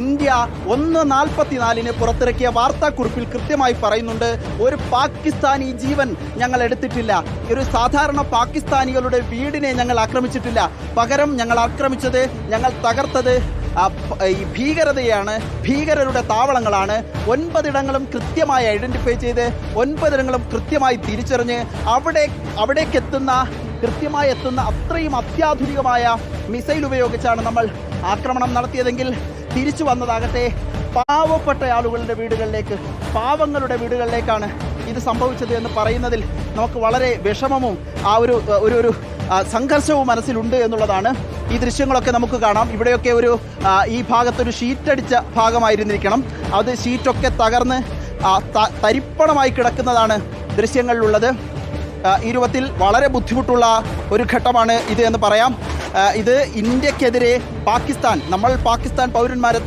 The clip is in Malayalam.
ഇന്ത്യ ഒന്ന് നാൽപ്പത്തിനാലിന് പുറത്തിറക്കിയ വാർത്താക്കുറിപ്പിൽ കൃത്യമായി പറയുന്നുണ്ട് ഒരു പാകിസ്ഥാനി ജീവൻ ഞങ്ങൾ എടുത്തിട്ടില്ല. ഒരു സാധാരണ പാകിസ്ഥാനികളുടെ വീടിനെ ഞങ്ങൾ ആക്രമിച്ചിട്ടില്ല. പകരം ഞങ്ങൾ ആക്രമിച്ചത് ഞങ്ങൾ തകർത്തത് ഈ ഭീകരതയാണ് ഭീകരരുടെ താവളങ്ങളാണ്. ഒൻപതിടങ്ങളും കൃത്യമായി ഐഡന്റിഫൈ ചെയ്ത് ഒൻപതിടങ്ങളും കൃത്യമായി തിരിച്ചറിഞ്ഞ് അവിടെ അവിടേക്ക് എത്തുന്ന കൃത്യമായി എത്തുന്ന അത്രയും അത്യാധുനികമായ മിസൈൽ ഉപയോഗിച്ചാണ് നമ്മൾ ആക്രമണം നടത്തിയതെങ്കിൽ തിരിച്ചു വന്നതാകട്ടെ. പാവപ്പെട്ട ആളുകളുടെ വീടുകളിലേക്ക് പാവങ്ങളുടെ വീടുകളിലേക്കാണ് ഇത് സംഭവിച്ചത് എന്ന് പറയുന്നതിൽ നമുക്ക് വളരെ വിഷമവും ആ ഒരു ഒരു ഒരു സംഘർഷവും മനസ്സിലുണ്ട് എന്നുള്ളതാണ് ഈ ദൃശ്യങ്ങളൊക്കെ നമുക്ക് കാണാം. ഇവിടെയൊക്കെ ഒരു ഈ ഭാഗത്തൊരു ഷീറ്റടിച്ച ഭാഗമായിരുന്നിരിക്കണം. അത് ഷീറ്റൊക്കെ തകർന്ന് തരിപ്പണമായി കിടക്കുന്നതാണ് ദൃശ്യങ്ങളിലുള്ളത്. ഈ രൂപത്തിൽ വളരെ ബുദ്ധിമുട്ടുള്ള ഒരു ഘട്ടമാണ് ഇത് എന്ന് പറയാം. ഇത് ഇന്ത്യക്കെതിരെ പാകിസ്ഥാൻ നമ്മൾ പാകിസ്ഥാൻ പൗരന്മാരെ